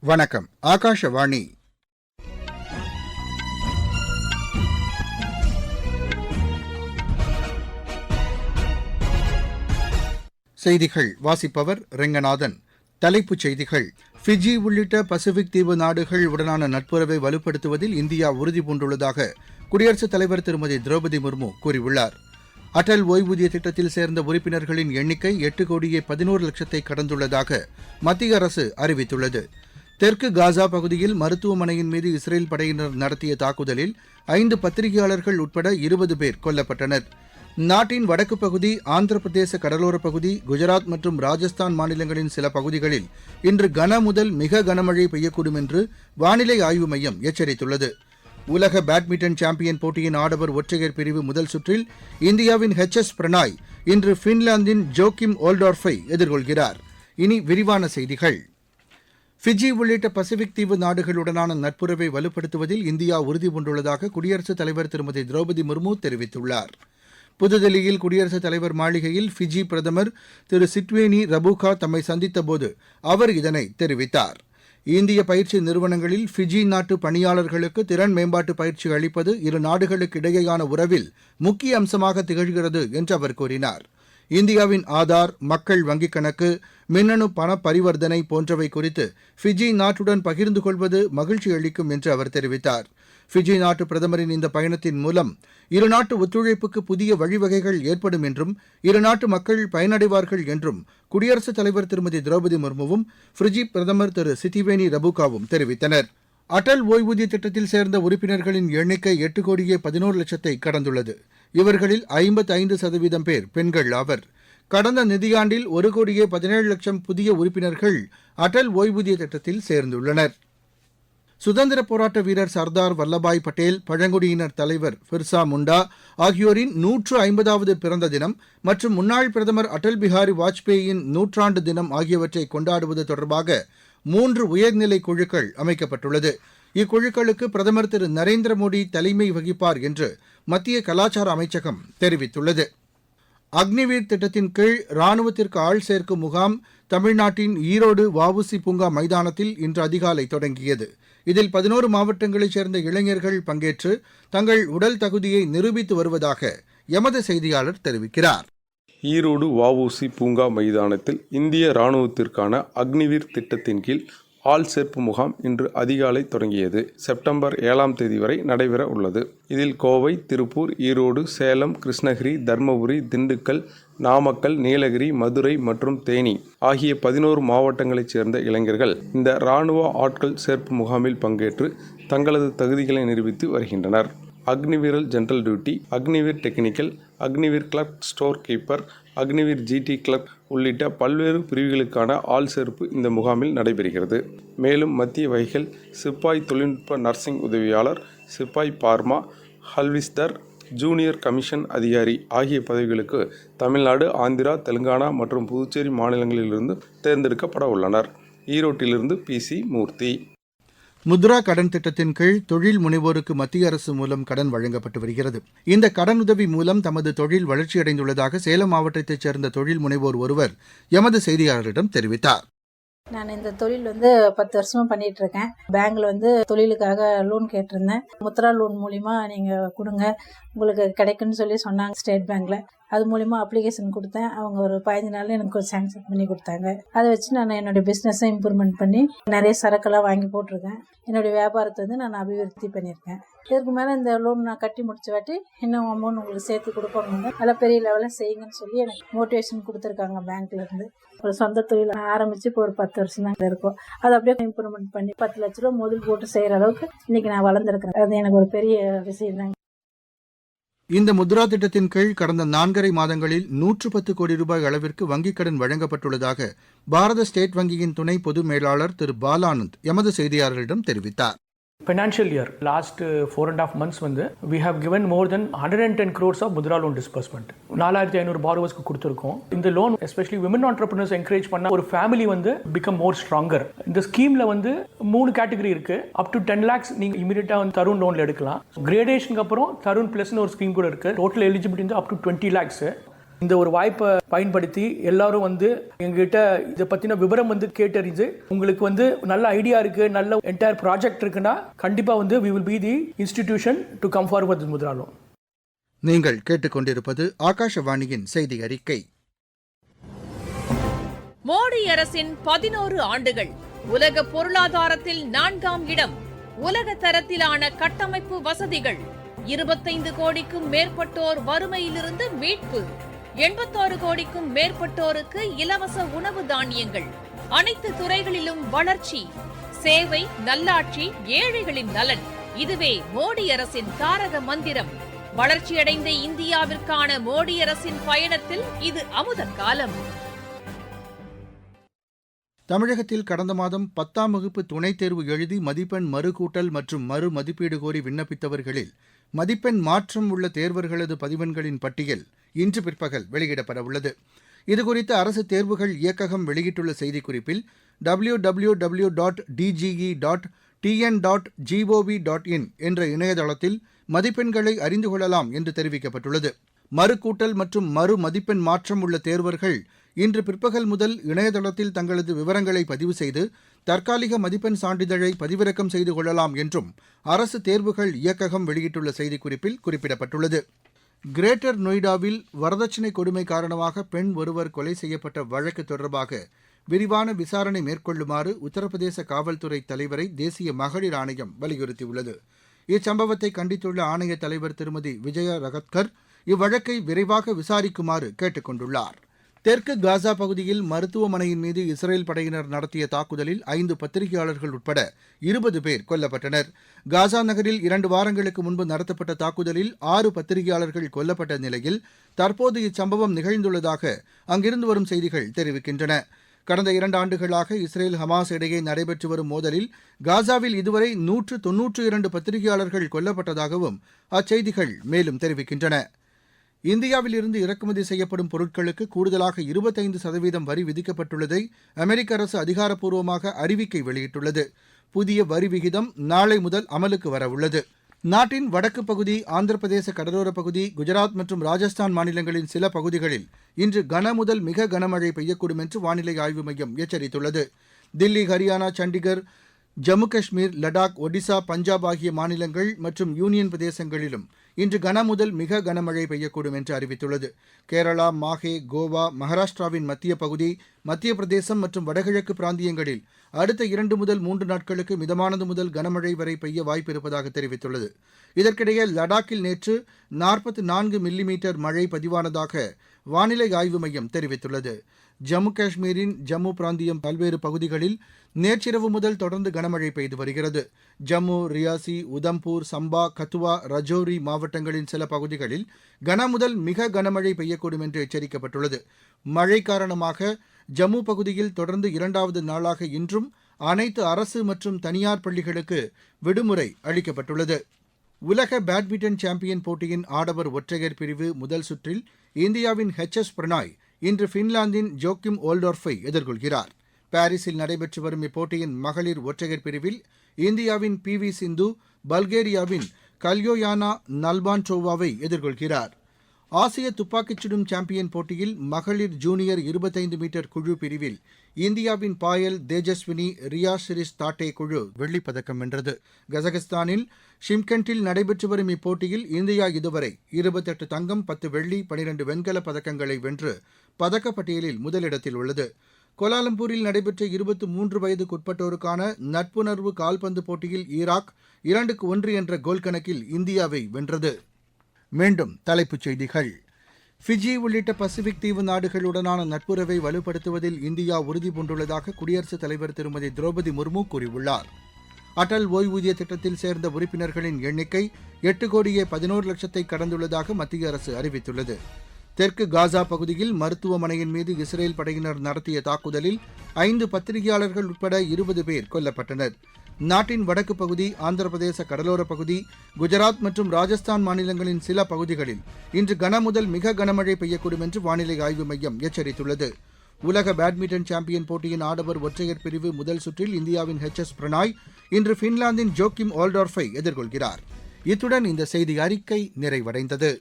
வணக்கம். ஆகாஷவாணி. செய்திகள். வாசிப்பவர் ரெங்கநாதன். தலைப்புச் செய்திகள். ஃபிஜி உள்ளிட்ட பசிபிக் தீவு நாடுகள் உடனான நட்புறவை வலுப்படுத்துவதில் இந்தியா உறுதிபூண்டுள்ளதாக குடியரசுத் தலைவர் திருமதி திரௌபதி முர்மு கூறியுள்ளார். அடல் ஓய்வூதிய திட்டத்தில் சேர்ந்த உறுப்பினர்களின் எண்ணிக்கை எட்டு கோடியே பதினோரு லட்சத்தை கடந்துள்ளதாக மத்திய அரசு அறிவித்துள்ளது. தெற்கு காசா பகுதியில் மருத்துவமனையின் மீது இஸ்ரேல் படையினர் நடத்திய தாக்குதலில் ஐந்து பத்திரிகையாளர்கள் உட்பட இருபது பேர் கொல்லப்பட்டனர். நாட்டின் வடக்கு பகுதி ஆந்திர பிரதேச கடலோரப் பகுதி குஜராத் மற்றும் ராஜஸ்தான் மாநிலங்களின் சில பகுதிகளில் இன்று கன முதல் மிக கனமழை பெய்யக்கூடும் என்று வானிலை ஆய்வு மையம் எச்சரித்துள்ளது. உலக பேட்மிண்டன் சாம்பியன் போட்டியின் ஆடவர் ஒற்றையர் பிரிவு முதல் சுற்றில் இந்தியாவின் ஹெச் எஸ் பிரணாய் இன்று பின்லாந்தின் ஜோக்கிம் ஓல்டார்ஃபை எதிர்கொள்கிறார். இனி விரிவான செய்திகள். ஃபிஜி உள்ளிட்ட பசிபிக் தீவு நாடுகளுடனான நட்புறவை வலுப்படுத்துவதில் இந்தியா உறுதிபூண்டுள்ளதாக குடியரசுத் தலைவர் திருமதி திரௌபதி முர்மு தெரிவித்துள்ளார். புதுதில்லியில் குடியரசுத் தலைவர் மாளிகையில் ஃபிஜி பிரதமர் திரு சிட்வேனி ரபுகா தம்மை சந்தித்தபோது அவர் இதனை தெரிவித்தார். இந்திய பயிற்சி நிறுவனங்களில் ஃபிஜி நாட்டு பணியாளர்களுக்கு திறன் மேம்பாட்டு பயிற்சி அளிப்பது இரு நாடுகளுக்கு இடையேயான உறவில் முக்கிய அம்சமாக திகழ்கிறது என்று அவர் கூறினார். இந்தியாவின் ஆதார் மக்கள் வங்கிக் கணக்கு மின்னணு பண பரிவர்த்தனை போன்றவை குறித்து ஃபிஜி நாட்டுடன் பகிர்ந்து கொள்வது மகிழ்ச்சி அளிக்கும் என்று அவர் தெரிவித்தார். ஃபிஜி நாட்டு பிரதமரின் இந்த பயணத்தின் மூலம் இருநாட்டு ஒத்துழைப்புக்கு புதிய வழிவகைகள் ஏற்படும் என்றும் இருநாட்டு மக்கள் பயனடைவார்கள் என்றும் குடியரசுத் தலைவர் திருமதி திரௌபதி முர்முவும் ஃபிஜி பிரதமர் திரு சிதிவேனி ரபுகாவும் தெரிவித்தனர். அடல் ஓய்வூதிய திட்டத்தில் சேர்ந்த உறுப்பினர்களின் எண்ணிக்கை எட்டு கோடியே பதினோரு லட்சத்தை கடந்துள்ளது. இவர்களில் ஐம்பத்தி ஐந்து சதவீதம் பேர் பெண்கள் ஆவர். கடந்த நிதியாண்டில் ஒரு கோடியே பதினேழு லட்சம் புதிய உறுப்பினர்கள் அடல் ஓய்வூதிய திட்டத்தில் சேர்ந்துள்ளனர். சுதந்திர போராட்ட வீரர் சர்தார் வல்லபாய் பட்டேல் பழங்குடியினர் தலைவர் பிர்சா முண்டா ஆகியோரின் நூற்று ஐம்பதாவது பிறந்த தினம் மற்றும் முன்னாள் பிரதமர் அடல் பிஹாரி வாஜ்பேயின் நூற்றாண்டு தினம் ஆகியவற்றை கொண்டாடுவது தொடர்பாக மூன்று உயர்நிலை குழுக்கள் அமைக்கப்பட்டுள்ளது. இக்குழுக்களுக்கு பிரதமர் திரு நரேந்திர மோடி தலைமை வகிப்பார் என்று மத்திய கலாச்சார அமைச்சகம் தெரிவித்துள்ளது. அக்னிவீர் திட்டத்தின் கீழ் ராணுவத்திற்கு ஆள் சேர்க்கும் முகாம் தமிழ்நாட்டின் ஈரோடு வஉசி பூங்கா மைதானத்தில் இன்று அதிகாலை தொடங்கியது. இதில் பதினோரு மாவட்டங்களைச் சேர்ந்த இளைஞர்கள் பங்கேற்று தங்கள் உடல் தகுதியை நிரூபித்து வருவதாக எமது செய்தியாளர் தெரிவிக்கிறார். ஈரோடு வஉசி பூங்கா மைதானத்தில் இந்திய இராணுவத்திற்கான அக்னிவீர் திட்டத்தின் கீழ் ஆள் சேர்ப்பு முகாம் இன்று அதிகாலை தொடங்கியது. செப்டம்பர் ஏழாம் தேதி வரை நடைபெற உள்ளது. இதில் கோவை திருப்பூர் ஈரோடு சேலம் கிருஷ்ணகிரி தர்மபுரி திண்டுக்கல் நாமக்கல் நீலகிரி மதுரை மற்றும் தேனி ஆகிய பதினோரு மாவட்டங்களைச் சேர்ந்த இளைஞர்கள் இந்த இராணுவ ஆட்கள் சேர்ப்பு முகாமில் பங்கேற்று தங்களது தகுதிகளை நிரூபித்து வருகின்றனர். அக்னிவீரல் general duty Agniveer technical Agniveer clerk store keeper Agniveer GD clerk உள்ளிட்ட பல்வேறு பிரிவுகளுக்கான ஆள் சேர்ப்பு இந்த முகாமில் நடைபெறுகிறது. மேலும் மத்திய வகைகள் சிப்பாய் தொழில்நுட்ப நர்சிங் உதவியாளர் சிப்பாய் பார்மா ஹல்விஸ்தர் ஜூனியர் கமிஷன் அதிகாரி ஆகிய பதவிகளுக்கு தமிழ்நாடு ஆந்திரா தெலுங்கானா மற்றும் புதுச்சேரி மாநிலங்களிலிருந்து தேர்ந்தெடுக்கப்பட உள்ளனர். ஈரோட்டிலிருந்து பி சி மூர்த்தி. முத்ரா கடன் திட்டத்தின் கீழ் தொழில் முனைவோருக்கு மத்திய அரசு மூலம் கடன் வழங்கப்பட்டு வருகிறது. இந்த கடனுதவி மூலம் தமது தொழில் வளர்ச்சியடைந்துள்ளதாக சேலம் மாவட்டத்தைச் சேர்ந்த தொழில் முனைவோர் ஒருவர் எமது செய்தியாளரிடம் தெரிவித்தார். நான் இந்த தொழில் வந்து பத்து வருஷமா பண்ணிட்டு இருக்கேன். பேங்க்ல வந்து தொழிலுக்காக லோன் கேட்டிருந்தேன். முத்ரா லோன் மூலியமா நீங்க கொடுங்க. உங்களுக்கு கிடைக்குன்னு சொல்லி சொன்னாங்க ஸ்டேட் பேங்க்ல. அது மூலிமா அப்ளிகேஷன் கொடுத்தேன். அவங்க ஒரு பதினஞ்சு நாள் எனக்கு ஒரு சாங்ஷன் பண்ணி கொடுத்தாங்க. அதை வச்சு நான் என்னுடைய பிஸ்னஸை இம்ப்ரூவ்மெண்ட் பண்ணி நிறைய சரக்கெல்லாம் வாங்கி போட்டிருக்கேன். என்னுடைய வியாபாரத்தை வந்து நான் அபிவிருத்தி பண்ணியிருக்கேன். இதற்கு மேலே இந்த லோன் நான் கட்டி முடிச்ச வாட்டி இன்னும் அமௌண்ட் உங்களுக்கு சேர்த்து கொடுக்கணுங்க நல்லா பெரிய லெவலில் செய்யுங்கன்னு சொல்லி எனக்கு மோட்டிவேஷன் கொடுத்துருக்காங்க பேங்க்லேருந்து ஒரு சொந்த தொழில் ஆரம்பித்து இப்போ ஒரு பத்து வருஷம் தான் இருக்கும். அதை அப்படியே இம்ப்ரூவ்மெண்ட் பண்ணி பத்து லட்ச ரூபா முதல் போட்டு செய்கிற அளவுக்கு இன்றைக்கி நான் வளர்ந்துருக்கிறேன். அது எனக்கு ஒரு பெரிய விஷயம் தான் இந்த முத்ரா திட்டத்தின் கீழ் கடந்த நான்கரை மாதங்களில் நூற்று பத்து கோடி ரூபாய் அளவிற்கு வங்கிக் கடன் வழங்கப்பட்டுள்ளதாக பாரத ஸ்டேட் வங்கியின் துணை பொது மேலாளர் திரு பாலானந்த் எமது செய்தியாளரிடம் தெரிவித்தார். Financial year last four and half months வந்து we have given more than hundred and ten crores of Mudra loan disbursement நாலாயிரத்தி ஐநூறு பாரோவர்ஸ்க்கு கொடுத்துருக்கோம். இந்த loan especially women entrepreneurs encourage பண்ண ஒரு ஃபேமிலி வந்து பிகம் மோர் ஸ்ட்ராங்கர் இந்த ஸ்கீமில் வந்து மூணு கேட்டகரி இருக்கு. அப் டு டென் லேக்ஸ் நீங்கள் இமீடியட்டாக வந்து தருண் லோனில் எடுக்கலாம். கிரேடேஷனுக்கு அப்புறம் தருண் பிளஸ்னு ஒரு ஸ்கீம் கூட இருக்கு. டோட்டல் எலிஜிபிலிட்டி வந்து அப் டு டுவெண்ட்டி லேக்ஸ் இந்த ஒரு வாய்ப்பை பயன்படுத்தி எல்லாரும் வந்து எங்ககிட்ட இதை பற்றின விவரம் வந்து கேட்டறிஞ்சு உங்களுக்கு வந்து நல்ல ஐடியா இருக்குது நல்ல என்டையர் ப்ராஜெக்ட் இருக்குன்னா கண்டிப்பாக வந்து we will be the institution to come forward Mudra loan நீங்கள் கேட்டுக்கொண்டிருப்பது ஆகாஷவாணியின் செய்தி அறிக்கை. மோடி அரசின் பதினோரு ஆண்டுகள் உலக பொருளாதாரத்தில் நான்காம் இடம் உலக தரத்திலான கட்டமைப்பு வசதிகள் இருபத்தைந்து கோடிக்கும் மேற்பட்டோர் வறுமையிலிருந்து மீட்பு. எண்பத்தாறு கோடிக்கும் மேற்பட்டோருக்கு இலவச உணவு தானியங்கள். அனைத்து துறைகளிலும் வளர்ச்சி சேவை நல்லாட்சி ஏழைகளின் நலன். இதுவே மோடி அரசின் தாரக மந்திரம். வளர்ச்சியடைந்த இந்தியாவிற்கான மோடி அரசின் பயணத்தில் இது அமுத காலம். தமிழகத்தில் கடந்த மாதம் பத்தாம் வகுப்பு துணைத் தேர்வு எழுதி மதிப்பெண் மறுகூட்டல் மற்றும் மறு மதிப்பீடு கோரி விண்ணப்பித்தவர்களில் மதிப்பெண் மாற்றம் உள்ள தேர்வர்களது பதிவெண்களின் பட்டியல் இன்று பிற்பகல் வெளியிடப்படவுள்ளது. இதுகுறித்து அரசு தேர்வுகள் இயக்ககம் வெளியிட்டுள்ள செய்திக்குறிப்பில் W W W dot DGE dot TN dot GOV dot in என்ற இணையதளத்தில் மதிப்பெண்களை அறிந்து கொள்ளலாம் என்று தெரிவிக்கப்பட்டுள்ளது. மறுகூட்டல் மற்றும் மறு மதிப்பெண் மாற்றம் உள்ள தேர்வர்கள் இன்று பிற்பகல் முதல் இணையதளத்தில் தங்களது விவரங்களை பதிவு செய்து தற்காலிக மதிப்பெண் சான்றிதழை பதிவிறக்கம் செய்து கொள்ளலாம் என்றும் அரசு தேர்வுகள் இயக்ககம் வெளியிட்டுள்ள செய்திக்குறிப்பில் குறிப்பிடப்பட்டுள்ளது. கிரேட்டர் நொய்டாவில் வரதட்சணை கொடுமை காரணமாக பெண் ஒருவர் கொலை செய்யப்பட்ட வழக்கு தொடர்பாக விரிவான விசாரணை மேற்கொள்ளுமாறு உத்தரப்பிரதேச காவல்துறை தலைவரை தேசிய மகளிர் ஆணையம் வலியுறுத்தியுள்ளது. இச்சம்பவத்தை கண்டித்துள்ள ஆணைய தலைவர் திருமதி விஜயா ரகத்கர் இவ்வழக்கை விரைவாக விசாரிக்குமாறு கேட்டுக் கொண்டுள்ளாா் தெற்கு காசா பகுதியில் மருத்துவமனையின் மீது இஸ்ரேல் படையினர் நடத்திய தாக்குதலில் ஐந்து பத்திரிகையாளர்கள் உட்பட இருபது பேர் கொல்லப்பட்டனர். காசா நகரில் இரண்டு வாரங்களுக்கு முன்பு நடத்தப்பட்ட தாக்குதலில் ஆறு பத்திரிகையாளர்கள் கொல்லப்பட்ட நிலையில் தற்போது இச்சம்பவம் நிகழ்ந்துள்ளதாக அங்கிருந்து வரும் செய்திகள் தெரிவிக்கின்றன. கடந்த இரண்டு ஆண்டுகளாக இஸ்ரேல் ஹமாஸ் இடையே நடைபெற்று வரும் மோதலில் காசாவில் இதுவரை நூற்று தொன்னூற்று இரண்டு பத்திரிகையாளர்கள் கொல்லப்பட்டதாகவும் அச்செய்திகள் மேலும் தெரிவிக்கின்றன. இந்தியாவில் இருந்து இறக்குமதி செய்யப்படும் பொருட்களுக்கு கூடுதலாக இருபத்தைந்து சதவீதம் வரி விதிக்கப்பட்டுள்ளதை அமெரிக்க அரசு அதிகாரப்பூர்வமாக அறிவிக்கை வெளியிட்டுள்ளது. புதிய வரி விகிதம் நாளை முதல் அமலுக்கு வரவுள்ளது நாட்டின் வடக்கு பகுதி ஆந்திர பிரதேச கடலோரப் பகுதி குஜராத் மற்றும் ராஜஸ்தான் மாநிலங்களின் சில பகுதிகளில் இன்று கன முதல் மிக கனமழை பெய்யக்கூடும் என்று வானிலை ஆய்வு மையம் எச்சரித்துள்ளது. தில்லி ஹரியானா சண்டிகர் ஜம்மு காஷ்மீர் லடாக் ஒடிசா பஞ்சாப் ஆகிய மாநிலங்கள் மற்றும் யூனியன் பிரதேசங்களிலும் இன்று கன முதல் மிக கனமழை பெய்யக்கூடும் என்று அறிவித்துள்ளது. கேரளா மாஹே கோவா மகாராஷ்டிராவின் மத்திய பகுதி மத்திய பிரதேசம் மற்றும் வடகிழக்கு பிராந்தியங்களில் அடுத்த இரண்டு முதல் மூன்று நாட்களுக்கு மிதமானது முதல் கனமழை வரை பெய்ய வாய்ப்பு இருப்பதாக தெரிவித்துள்ளது. இதற்கிடையே லடாக்கில் நேற்று நாற்பத்தி நான்கு மில்லிமீட்டர் மழை பதிவானதாக வானிலை ஆய்வு மையம் தெரிவித்துள்ளது. ஜம்மு காஷ்மீரின் ஜம்மு பிராந்தியம் பல்வேறு பகுதிகளில் நேற்றிரவு முதல் தொடர்ந்து கனமழை பெய்து வருகிறது. ஜம்மு ரியாசி உதம்பூர் சம்பா கத்துவா ரஜோரி மாவட்டங்களின் சில பகுதிகளில் கன முதல் மிக கனமழை பெய்யக்கூடும் என்று எச்சரிக்கப்பட்டுள்ளது. மழை காரணமாக ஜம்மு பகுதியில் தொடர்ந்து இரண்டாவது நாளாக இன்றும் அனைத்து அரசு மற்றும் தனியார் பள்ளிகளுக்கு விடுமுறை அளிக்கப்பட்டுள்ளது. உலக பேட்மிண்டன் சாம்பியன் போட்டியின் ஆடவர் ஒற்றையர் பிரிவு முதல் சுற்றில் இந்தியாவின் ஹெச் எஸ் பிரணாய் இன்று ஃபின்லாந்தின் ஜோக்கிம் ஓல்டோர்ஃபை எதிர்கொள்கிறார். பாரிஸில் நடைபெற்று வரும் இப்போட்டியின் மகளிர் ஒற்றையர் பிரிவில் இந்தியாவின் பி வி சிந்து பல்கேரியாவின் கல்யோயானா நல்பான்ட்ரோவாவை எதிர்கொள்கிறார். ஆசிய துப்பாக்கிச் சுடும் சாம்பியன் போட்டியில் மகளிர் ஜூனியர் இருபத்தைந்து மீட்டர் குழு பிரிவில் இந்தியாவின் பாயல் தேஜஸ்வினி ரியா சிரிஸ் தாட்டே குழு வெள்ளிப் பதக்கம் வென்றது. கசகஸ்தானில் ஷிம்கண்டில் நடைபெற்று வரும் இப்போட்டியில் இந்தியா இதுவரை இருபத்தெட்டு தங்கம் பத்து வெள்ளி பனிரெண்டு வெண்கலப் பதக்கங்களை வென்று பதக்கப்பட்டியலில் முதலிடத்தில் உள்ளது. கோலாலம்பூரில் நடைபெற்ற இருபத்து மூன்று வயதுக்குட்பட்டோருக்கான நட்புணர்வு கால்பந்து போட்டியில் ஈராக் இரண்டுக்கு ஒன்று என்ற கோல் கணக்கில் இந்தியாவை வென்றது. மீண்டும் தலைப்புச் செய்திகள். ஃபிஜி உள்ளிட்ட பசிபிக் தீவு நாடுகளுடனான நட்புறவை வலுப்படுத்துவதில் இந்தியா உறுதி பூண்டுள்ளதாக குடியரசுத் தலைவர் திருமதி திரௌபதி முர்மு கூறியுள்ளார். அடல் ஓய்வூதிய திட்டத்தில் சேர்ந்த உறுப்பினர்களின் எண்ணிக்கை எட்டு கோடியே பதினோரு லட்சத்தை கடந்துள்ளதாக மத்திய அரசு அறிவித்துள்ளது. தெற்கு காசா பகுதியில் மருத்துவமனையின் மீது இஸ்ரேல் படையினர் நடத்திய தாக்குதலில் ஐந்து பத்திரிகையாளர்கள் உட்பட இருபது பேர் கொல்லப்பட்டனர். நாட்டின் வடக்கு பகுதி ஆந்திர பிரதேச கடலோரப் பகுதி குஜராத் மற்றும் ராஜஸ்தான் மாநிலங்களின் சில பகுதிகளில் இன்று கனமுதல் மிக கனமழை பெய்யக்கூடும் என்று வானிலை ஆய்வு மையம் எச்சரித்துள்ளது. உலக பேட்மிண்டன் சாம்பியன் போட்டியின் ஆடவர் ஒற்றையர் பிரிவு முதல் சுற்றில் இந்தியாவின் ஹெச் எஸ் பிரணாய் இன்று பின்லாந்தின் ஜோக்கிம் ஓல்டார்ஃபை எதிர்கொள்கிறார். இத்துடன் இந்த செய்தி அறிக்கை நிறைவடைந்தது.